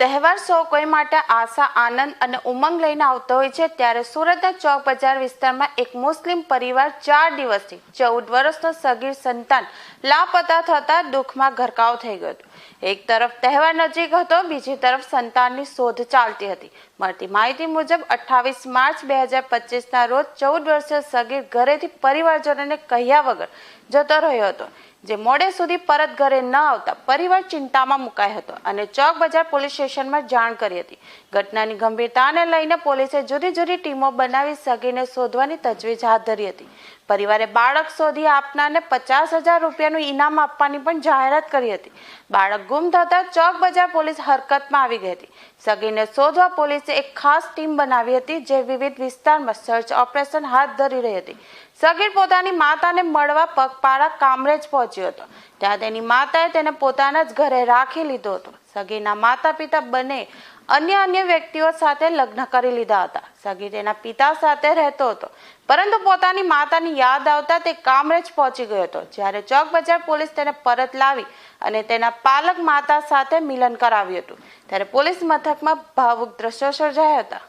પરિવાર સૌ કોઈ માટે આશા, આનંદ અને ઉમંગ લઈને આવતો હોય છે, ત્યારે સુરતના ચોક બજાર વિસ્તારમાં એક મુસ્લિમ પરિવાર ચાર દિવસથી ચૌદ વર્ષનો સગીર સંતાન લાપતા થતા દુઃખમાં ઘરકાવ થઈ ગયો હતો. એક તરફ તહેવાર નજીક હતો, બીજી તરફ સંતાનની શોધ ચાલતી હતી. મળતી માહિતી મુજબ, અઠ્ઠાવીસ માર્ચ બે હજાર પચીસના રોજ ચૌદ વર્ષીય સગીર ઘરેથી પરિવારજનોને કહ્યા વગર જતો રહ્યો હતો. જે મોડે સુધી પરત ઘરે ન આવતા પરિવાર ચિંતામાં મુકાયો હતો અને ચોક બજાર પોલીસ સ્ટેશનમાં જાણ કરી હતી. ઘટનાની ગંભીરતાને લઈને પોલીસે જુદી જુદી ટીમો બનાવી સગીને શોધવાની તજવીજ હાથ ધરી હતી. પરિવારે બાળક શોધી આપનારને પચાસ હજાર રૂપિયાનું ઇનામ આપવાની પણ જાહેરાત કરી હતી. બાળક ગુમ થતા ચોક બજાર પોલીસ હરકતમાં આવી ગઈ હતી. સગીરને શોધવા પોલીસે એક ખાસ ટીમ બનાવી હતી જે વિવિધ વિસ્તારમાં સર્ચ ઓપરેશન હાથ ધરી રહી હતી. સગીર પોતાની માતાને મળવા પગપાળા કામરેજ પહોંચ્યો હતો. ત્યાં તેની માતાએ તેને પોતાના જ ઘરે રાખી લીધો હતો. સગીરના માતા પિતા બંને અન્ય અન્ય વ્યક્તિઓ સાથે લગ્ન કરી લીધા હતા. સગીર તેના પિતા સાથે રહેતો હતો. પરંતુ પોતાની માતાની યાદ આવતા તે કામરેજ પહોંચી ગયો હતો, જ્યારે ચોક બજાર પોલીસ તેને પરત લાવી અને તેના પાલક માતા સાથે મિલન કરાવ્યું હતું. ત્યારે પોલીસ મથકમાં ભાવુક દ્રશ્યો સર્જાયા હતા.